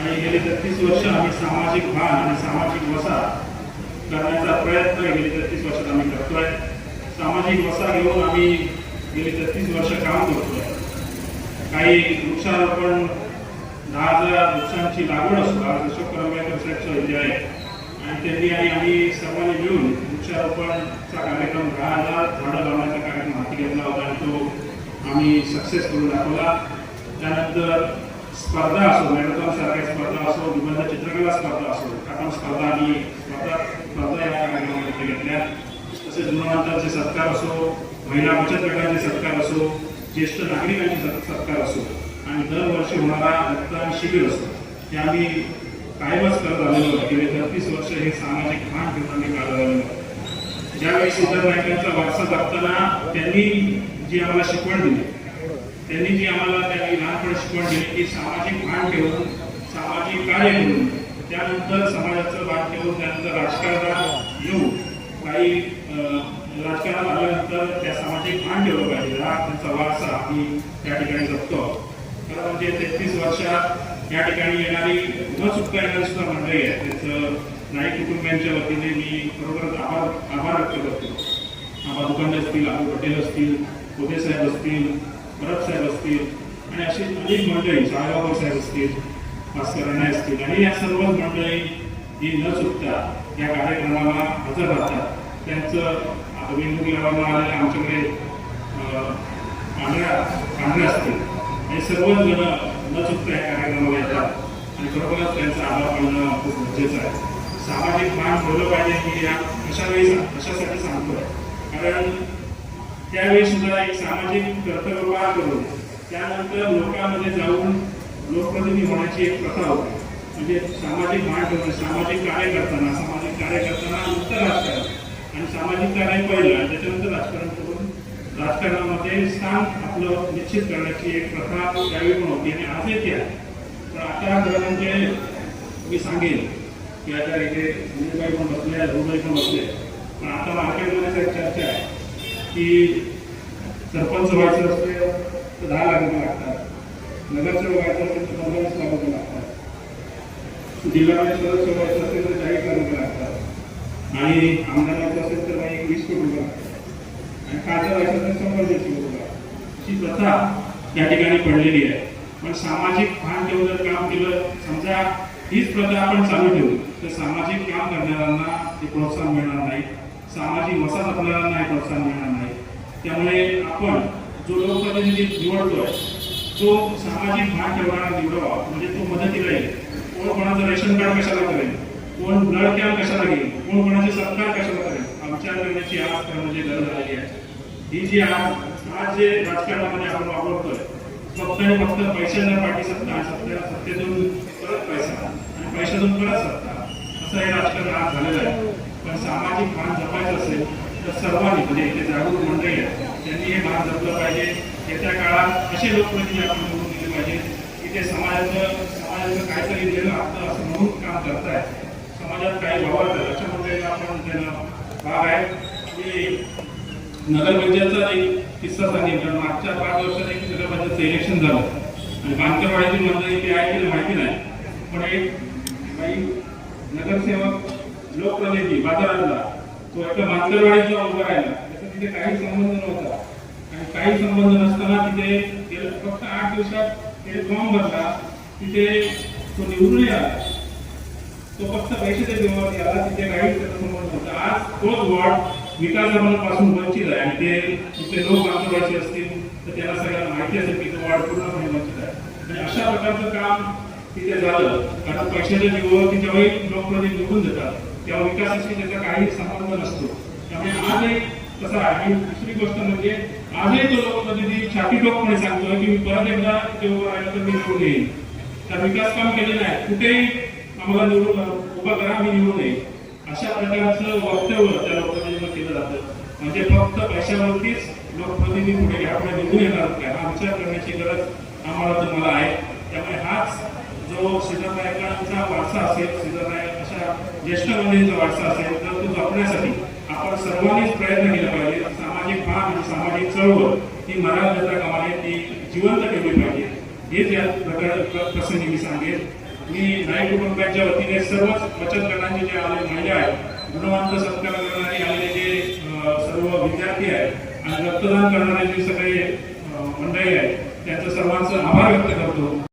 आणि गेली तेहतीस वर्ष आम्ही सामाजिक भान आणि सामाजिक वसा करण्याचा प्रयत्न गेली तेहतीस वर्षात आम्ही करतोय. सामाजिक वसा घेऊन आम्ही गेली तेहतीस वर्ष काम करतोय. काही वृक्षारोपण दहा हजार वृक्षांची लागवड असतो आज अशोक करंबेकर साहेबचं विजय आहे आणि त्यांनी आणि आम्ही सर्वांनी मिळून वृक्षारोपणचा कार्यक्रम दहा हजार झाडं लावण्याचा कार्यक्रम हाती घेतला होता आणि तो आम्ही सक्सेस करून दाखवला. त्यानंतर स्पर्धा असो मॅरेथॉन सारख्या स्पर्धा असो निबंध चित्रकला स्पर्धा असो आपण स्पर्धा आणि स्पर्धा स्पर्धा या कार्यक्रमामध्ये घेतल्या तसेच गुणवंतांचे सत्कार असो महिला बचत गटांचे सत्कार असो ज्येष्ठ नागरिकांचे सत्कार असो आणि दरवर्षी होणारा रक्तदान शिबिर असो हे आम्ही कायमच करत आलेलो गेले तेहतीस वर्ष हे सामाजिक भान ठेवून आम्ही काढत आलेलो ज्यावेळी सिद्धार्थ नायकांचा वारसा जपताना त्यांनी जी आम्हाला शिकवण दिली त्यांनी जी आम्हाला त्यांनी लहानपण शिकवण दिली की सामाजिक भान ठेवून सामाजिक कार्य करून त्यानंतर समाजाचं भान ठेवून त्यानंतर राजकारणात येऊ काही अं, राजकारणात आल्यानंतर त्या सामाजिक भान ठेवलं पाहिजे. हा त्यांचा वारसा आम्ही त्या ठिकाणी जपतो खरं म्हणजे तेहतीस वर्षात या ठिकाणी येणारी न चुकता येणारी सुद्धा मंडळी आहे. त्याचं नाईक कुटुंबियांच्या वतीने मी खरोखरच आभार आभार व्यक्त करतो. आबा दुकानदार असतील अबू पटेल असतील कोदे साहेब असतील परब साहेब असतील आणि अशी अनेक मंडळी साळगावकर साहेब असतील भास्कर राणे असतील आणि या सर्वच मंडळी ही न चुकता या कार्यक्रमाला हजर राहतात. त्यांचं आता वेगवेगळ्या आलेल्या आमच्याकडे अं, पांढऱ्या पांढऱ्या असतील. हे सर्वजण न चुकता या कार्यक्रमाला येतात. आणि खरोखरच त्यांचा आभार मानणं खूप गरजेचं आहे. सामाजिक मान ठेवलं पाहिजे की या अशा वेळी सा- अशासाठी सांगतो कारण त्यावेळी सुद्धा एक सामाजिक कर्तव्य पार करून त्यानंतर लोकांमध्ये जाऊन लोकप्रतिनिधी होण्याची एक प्रथा होती. म्हणजे सामाजिक भान ठेवणं सामाजिक कार्य करताना सामाजिक कार्य करताना उत्तर राजकारण आणि सामाजिक कार्य पहिलं आणि त्याच्यानंतर राजकारण करून राजकारणामध्ये स्थान आपलं निश्चित करण्याची एक प्रथा त्यावेळी पण होती आणि आज येते आहे. आता खरं म्हणजे मी सांगेन की आता इथे मुंबई पण बसले रुबाई पण बसले. पण आता मार्केटमध्ये चर्चा आहे. की सरपंच व्हायचं असेल तर दहा लाख रुपये लागतात. नगरसेवक व्हायचं असेल तर पंधरावीस लाख रुपये लागतात. जिल्ह्यामध्ये सदस्य व्हायचं असेल तर चाळीस लाख रुपये लागतात. आणि आमदार व्हायचं असेल तर मग एक वीस कोटी रुपये लागतात. आणि खासदार व्हायचं असेल शंभर दीडशे कोटी रुपये लागतात. अशी प्रथा त्या ठिकाणी पडलेली आहे. पण सामाजिक भान ठेवून जर काम केलं समजा हीच प्रथा आपण चालू ठेवू तर सामाजिक काम करणाऱ्यांना ते प्रोत्साहन मिळणार नाही. सामाजिक वसाहत जपणाऱ्यांना नाही प्रोत्साहन मिळणार नाही. त्यामुळे आपण जो लोकप्रतिनिधी निवडतोय तो सामाजिक भान ठेवणारा निवडावा. म्हणजे तो मदतीला येईल. कोण कोणाचं रेशन कार्ड कशाला करेल? कोण ब्लड कॅम्प कशाला घेईल? कोण कोणाचे सत्कार कशाला करेल? आमच्या करण्याची आज करण्याची गरज आली आहे. ही जी आज आज जे राजकारणामध्ये आपण वापरतोय फक्त आणि फक्त पैशांना पाठी सत्ता सत्ता सत्तेतून परत पैसा. आणि पैशातून परत सत्ता. असं हे राजकारण आज झालेलं आहे. पण सामाजिक भान जपायचं असेल तर सर्वांनी म्हणजे इथे जागरूक मंडळी आहेत त्यांनी हे भान जपलं पाहिजे. येत्या काळात असे लोकप्रतिनिधी आपण निवडून दिले पाहिजे. की ते समाजाचं समाजाचं काहीतरी देणं आपलं असं म्हणून काम करताय समाजात काही वावरतात अशा मंडळीला आपण देणं भाग आहे. की नगरपंचायतचा एक किस्सा सांगेल कारण मागच्या पाच वर्षात एक नगरपंचायतचं इलेक्शन झालं. आणि बांधकरवाडीची मंडळी ती आहे की माहिती नाही. पण एक काही नगरसेवक लोकप्रतिनिधी बाजारातला. तो एका बांधकरवाडीत उभा राहिला. त्याचा तिथे काही संबंध नव्हता. आणि काही संबंध नसताना तिथे गेल्या फक्त आठ दिवसात ते फॉर्म भरला. तिथे तो निवडून आला. तो फक्त पैशाच्या जीवावरती आला. तिथे काही संबंध नव्हता. आज तोच वॉर्ड विकासापासून वंचित आहे. आणि ते तिथे लोक आंदोलनाचे असतील तर त्याला सगळ्यांना माहिती असेल की तो वॉर्ड पूर्णपणे वंचित आहे. आणि अशा प्रकारचं काम तिथे झालं. कारण पैशाच्या जीवावरती जेव्हाही लोकप्रतिनिधी निघून जातात तेव्हा विकासाशी त्याचा काही संबंध नसतो. त्यामुळे आजही तसं आहे. दुसरी गोष्ट म्हणजे आजही तो लोकप्रतिनिधी छाती टोकपणे सांगतोय की मी परत एकदा इथे राहिला तर मी निवडून येईल तर विकास काम केले नाही कुठेही आम्हाला निवडून उभा करा मी निवडून येईल अशा प्रकारचं वक्तव्य त्या लोकप्रतिनिधीला केलं जातं. म्हणजे फक्त पैशावरतीच लोकप्रतिनिधी पुढे घ्या पुढे निवडून येणार काय हा विचार करण्याची गरज आम्हाला तुम्हाला आहे. त्यामुळे हाच जो सिद्धनायकांचा वारसा असेल सिद्धनायक ज्येष्ठ मंडळींचा वारसा असेल तर तो जपण्यासाठी आपण सर्वांनीच प्रयत्न केला पाहिजे. सामाजिक भान आणि सामाजिक चळवळ ही मराठा जनता कामाने ती जिवंत ठेवली पाहिजे. हेच या प्रकार प्रसंगी मी सांगेन. मी नाईक कुटुंबाच्या वतीने सर्वच बचत गटांचे जे आले महिला आहेत गुणवंत सत्कार करणारे आलेले जे सर्व विद्यार्थी आहेत आणि रक्तदान करणारे जे सगळे मंडळी आहेत त्यांचं सर्वांचं आभार व्यक्त करतो.